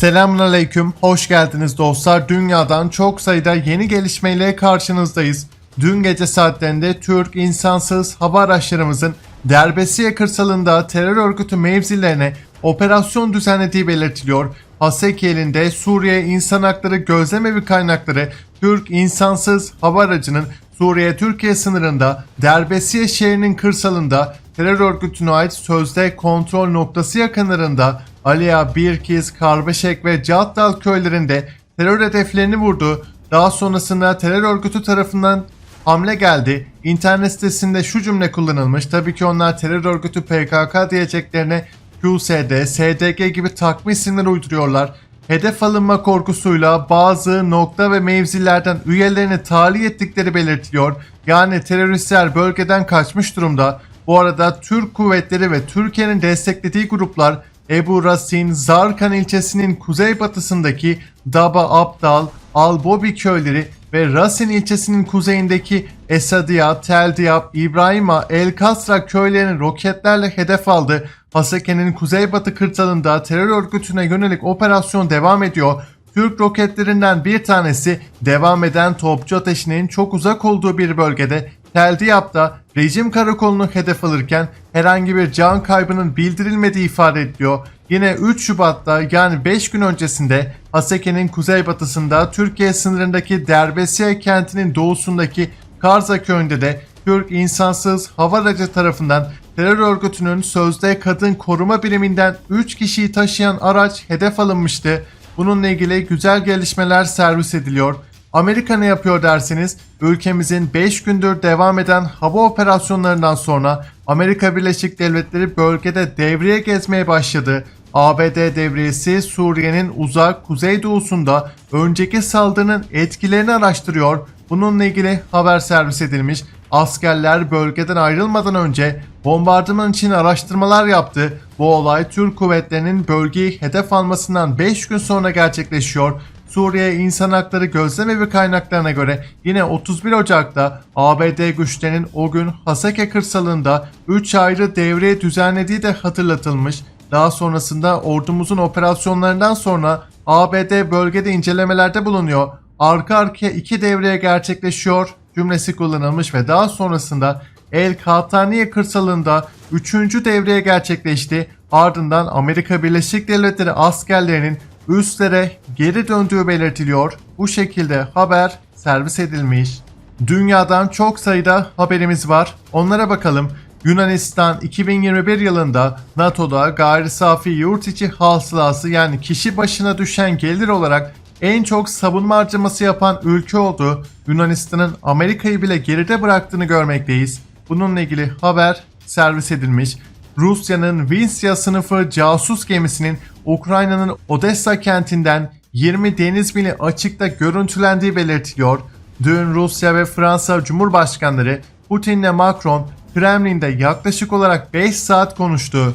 Selamünaleyküm, hoş geldiniz dostlar. Dünyadan çok sayıda yeni gelişmeyle karşınızdayız. Dün gece saatlerinde Türk insansız hava araçlarımızın Derbesiye kırsalında terör örgütü mevzilerine operasyon düzenlediği belirtiliyor. Haseki elinde Suriye İnsan Hakları Gözlemevi kaynakları Türk insansız hava aracının Suriye-Türkiye sınırında Derbesiye şehrinin kırsalında terör örgütüne ait sözde kontrol noktası yakınlarında Aliya, Birkiz, Karbeşek ve Caddal köylerinde terör hedeflerini vurdu. Daha sonrasında terör örgütü tarafından hamle geldi. İnternet sitesinde şu cümle kullanılmış. Tabii ki onlar terör örgütü PKK diyeceklerine QSD, SDG gibi takma isimler uyduruyorlar. Hedef alınma korkusuyla bazı nokta ve mevzilerden üyelerini tahliye ettikleri belirtiliyor. Yani teröristler bölgeden kaçmış durumda. Bu arada Türk kuvvetleri ve Türkiye'nin desteklediği gruplar Ebu Rasin, Zarkan ilçesinin kuzeybatısındaki Daba Abdal, Albobi köyleri ve Rasin ilçesinin kuzeyindeki Esadiya, Tel Diyab, İbrahima, El Kasra köylerini roketlerle hedef aldı. Haseke'nin kuzeybatı kırsalında terör örgütüne yönelik operasyon devam ediyor. Türk roketlerinden bir tanesi devam eden topçu ateşinin çok uzak olduğu bir bölgede Tel Diyab'da rejim karakolunu hedef alırken herhangi bir can kaybının bildirilmediği ifade ediliyor. Yine 3 Şubat'ta yani 5 gün öncesinde Haseke'nin kuzeybatısında Türkiye sınırındaki Derbesiye kentinin doğusundaki Karza köyünde de Türk insansız hava aracı tarafından terör örgütünün sözde kadın koruma biriminden 3 kişiyi taşıyan araç hedef alınmıştı. Bununla ilgili güzel gelişmeler servis ediliyor. Amerika ne yapıyor derseniz ülkemizin 5 gündür devam eden hava operasyonlarından sonra Amerika Birleşik Devletleri bölgede devriye gezmeye başladı. ABD devriyesi Suriye'nin uzak kuzeydoğusunda önceki saldırının etkilerini araştırıyor. Bununla ilgili haber servis edilmiş. Askerler bölgeden ayrılmadan önce bombardıman için araştırmalar yaptı. Bu olay Türk kuvvetlerinin bölgeyi hedef almasından 5 gün sonra gerçekleşiyor. Suriye İnsan Hakları Gözlemevi kaynaklarına göre yine 31 Ocak'ta ABD güçlerinin o gün Haseke kırsalında 3 ayrı devriye düzenlediği de hatırlatılmış. Daha sonrasında ordumuzun operasyonlarından sonra ABD bölgede incelemelerde bulunuyor. Arka arkaya iki devriye gerçekleşiyor cümlesi kullanılmış ve daha sonrasında El Kataniye kırsalında 3. devriye gerçekleşti. Ardından Amerika Birleşik Devletleri askerlerinin üstlere geri döndüğü belirtiliyor. Bu şekilde haber servis edilmiş. Dünyadan çok sayıda haberimiz var. Onlara bakalım. Yunanistan 2021 yılında NATO'da gayri safi yurt içi hasılası yani kişi başına düşen gelir olarak en çok savunma harcaması yapan ülke oldu. Yunanistan'ın Amerika'yı bile geride bıraktığını görmekteyiz. Bununla ilgili haber servis edilmiş. Rusya'nın Vinsya sınıfı casus gemisinin Ukrayna'nın Odessa kentinden 20 deniz mili açıkta görüntülendiği belirtiliyor. Dün Rusya ve Fransa Cumhurbaşkanları Putin ile Macron Kremlin'de yaklaşık olarak 5 saat konuştu.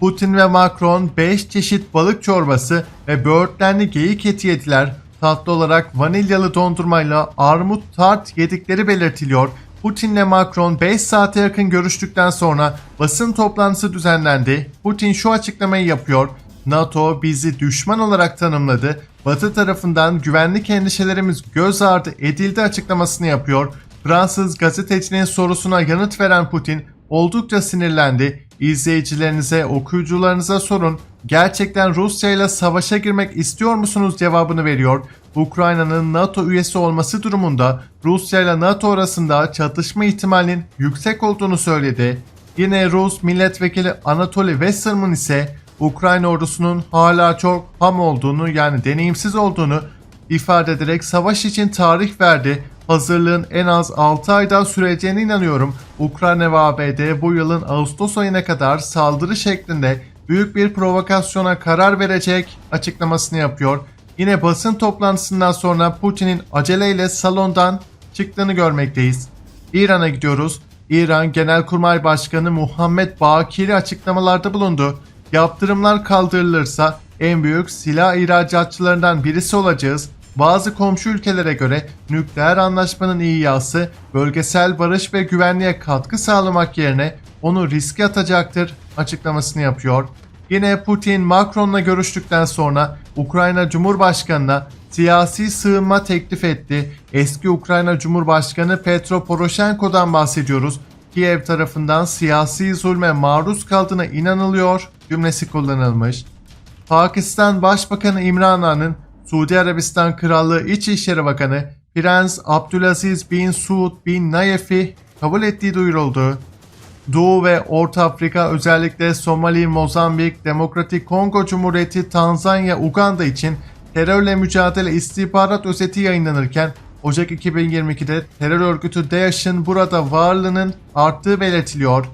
Putin ve Macron 5 çeşit balık çorbası ve böğürtlenli geyik eti yediler. Tatlı olarak vanilyalı dondurmayla armut tart yedikleri belirtiliyor. Putin ile Macron 5 saate yakın görüştükten sonra basın toplantısı düzenlendi. Putin şu açıklamayı yapıyor. NATO bizi düşman olarak tanımladı. Batı tarafından güvenlik endişelerimiz göz ardı edildi açıklamasını yapıyor. Fransız gazetecinin sorusuna yanıt veren Putin oldukça sinirlendi. İzleyicilerinize, okuyucularınıza sorun. Gerçekten Rusya ile savaşa girmek istiyor musunuz cevabını veriyor. Ukrayna'nın NATO üyesi olması durumunda Rusya ile NATO arasında çatışma ihtimalinin yüksek olduğunu söyledi. Yine Rus milletvekili Anatoly Westerman ise Ukrayna ordusunun hala çok ham olduğunu yani deneyimsiz olduğunu ifade ederek savaş için tarih verdi. Hazırlığın en az 6 ayda süreceğine inanıyorum. Ukrayna ve ABD bu yılın Ağustos ayına kadar saldırı şeklinde büyük bir provokasyona karar verecek açıklamasını yapıyor. Yine basın toplantısından sonra Putin'in aceleyle salondan çıktığını görmekteyiz. İran'a gidiyoruz. İran Genelkurmay Başkanı Muhammed Bakiri açıklamalarda bulundu. Yaptırımlar kaldırılırsa en büyük silah ihracatçılarından birisi olacağız. Bazı komşu ülkelere göre nükleer anlaşmanın ihyası bölgesel barış ve güvenliğe katkı sağlamak yerine onu riske atacaktır açıklamasını yapıyor. Yine Putin Macron'la görüştükten sonra Ukrayna Cumhurbaşkanı'na siyasi sığınma teklif etti. Eski Ukrayna Cumhurbaşkanı Petro Poroshenko'dan bahsediyoruz. Kiev tarafından siyasi zulme maruz kaldığına inanılıyor cümlesi kullanılmış. Pakistan Başbakanı İmran Han'ın Suudi Arabistan Krallığı İçişleri Bakanı Prens Abdülaziz bin Suud bin Nayef'i kabul ettiği duyuruldu. Doğu ve Orta Afrika özellikle Somali, Mozambik, Demokratik Kongo Cumhuriyeti, Tanzanya, Uganda için terörle mücadele istihbarat özeti yayınlanırken Ocak 2022'de terör örgütü DAEŞ'in burada varlığının arttığı belirtiliyor.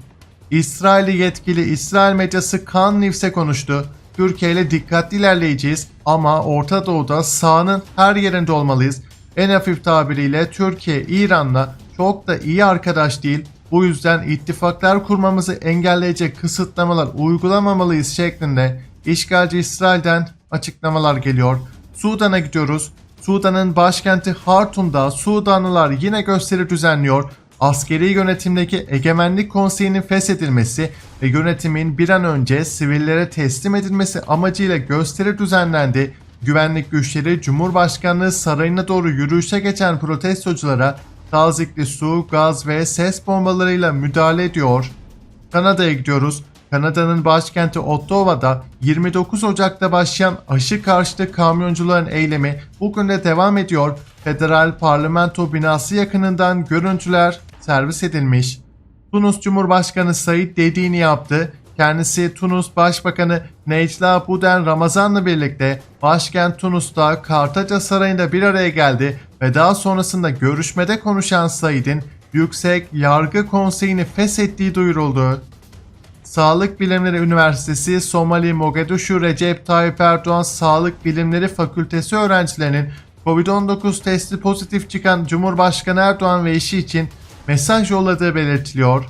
İsrail'i yetkili İsrail medyası Kan News'e konuştu. Türkiye ile dikkatli ilerleyeceğiz ama Orta Doğu'da sağının her yerinde olmalıyız. En hafif tabiriyle Türkiye İran'la çok da iyi arkadaş değil. Bu yüzden ittifaklar kurmamızı engelleyecek kısıtlamalar uygulamamalıyız şeklinde işgalci İsrail'den açıklamalar geliyor. Sudan'a gidiyoruz. Sudan'ın başkenti Hartum'da Sudanlılar yine gösteri düzenliyor. Askeri yönetimdeki egemenlik konseyinin feshedilmesi ve yönetimin bir an önce sivillere teslim edilmesi amacıyla gösteri düzenlendi. Güvenlik güçleri Cumhurbaşkanlığı sarayına doğru yürüyüşe geçen protestoculara tazikli su, gaz ve ses bombalarıyla müdahale ediyor. Kanada'ya gidiyoruz. Kanada'nın başkenti Ottawa'da 29 Ocak'ta başlayan aşı karşıtı kamyoncuların eylemi bugün de devam ediyor. Federal Parlamento binası yakınından görüntüler servis edilmiş. Tunus Cumhurbaşkanı Said dediğini yaptı. Kendisi Tunus Başbakanı Necla Buden Ramazan'la birlikte başkent Tunus'ta Kartaca Sarayı'nda bir araya geldi ve daha sonrasında görüşmede konuşan Said'in Yüksek Yargı Konseyi'ni feshettiği duyuruldu. Sağlık Bilimleri Üniversitesi Somali Mogadishu Recep Tayyip Erdoğan Sağlık Bilimleri Fakültesi öğrencilerinin Covid-19 testi pozitif çıkan Cumhurbaşkanı Erdoğan ve eşi için mesaj yolladığı belirtiliyor.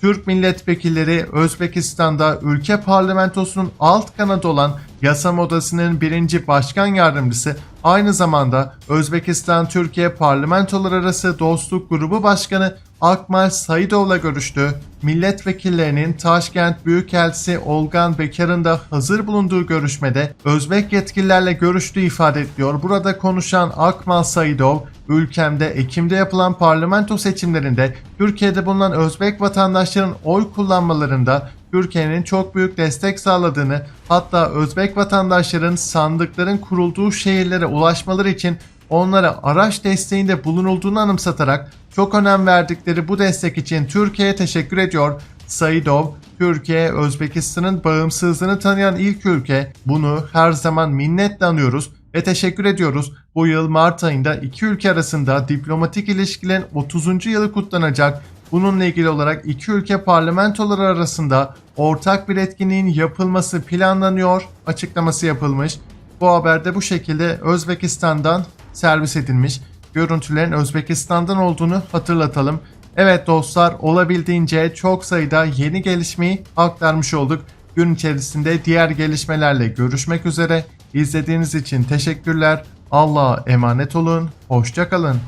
Türk milletvekilleri Özbekistan'da ülke parlamentosunun alt kanadı olan Yasam Odası'nın birinci başkan yardımcısı aynı zamanda Özbekistan Türkiye Parlamentolar Arası Dostluk Grubu Başkanı Akmal Saidov'la görüştü. Milletvekillerinin Taşkent Büyükelçisi Olgan Bekar'ın da hazır bulunduğu görüşmede Özbek yetkililerle görüştüğü ifade ediliyor. Burada konuşan Akmal Saidov, ülkemde Ekim'de yapılan parlamento seçimlerinde Türkiye'de bulunan Özbek vatandaşların oy kullanmalarında Türkiye'nin çok büyük destek sağladığını hatta Özbek vatandaşların sandıkların kurulduğu şehirlere ulaşmaları için onlara araç desteğinde bulunulduğunu anımsatarak çok önem verdikleri bu destek için Türkiye'ye teşekkür ediyor. Saidov, Türkiye, Özbekistan'ın bağımsızlığını tanıyan ilk ülke. Bunu her zaman minnetle anıyoruz ve teşekkür ediyoruz. Bu yıl Mart ayında iki ülke arasında diplomatik ilişkilerin 30. yılı kutlanacak. Bununla ilgili olarak iki ülke parlamentoları arasında ortak bir etkinliğin yapılması planlanıyor açıklaması yapılmış. Bu haberde bu şekilde Özbekistan'dan servis edilmiş. Görüntülerin Özbekistan'dan olduğunu hatırlatalım. Evet dostlar olabildiğince çok sayıda yeni gelişmeyi aktarmış olduk. Gün içerisinde diğer gelişmelerle görüşmek üzere. İzlediğiniz için teşekkürler. Allah'a emanet olun. Hoşçakalın.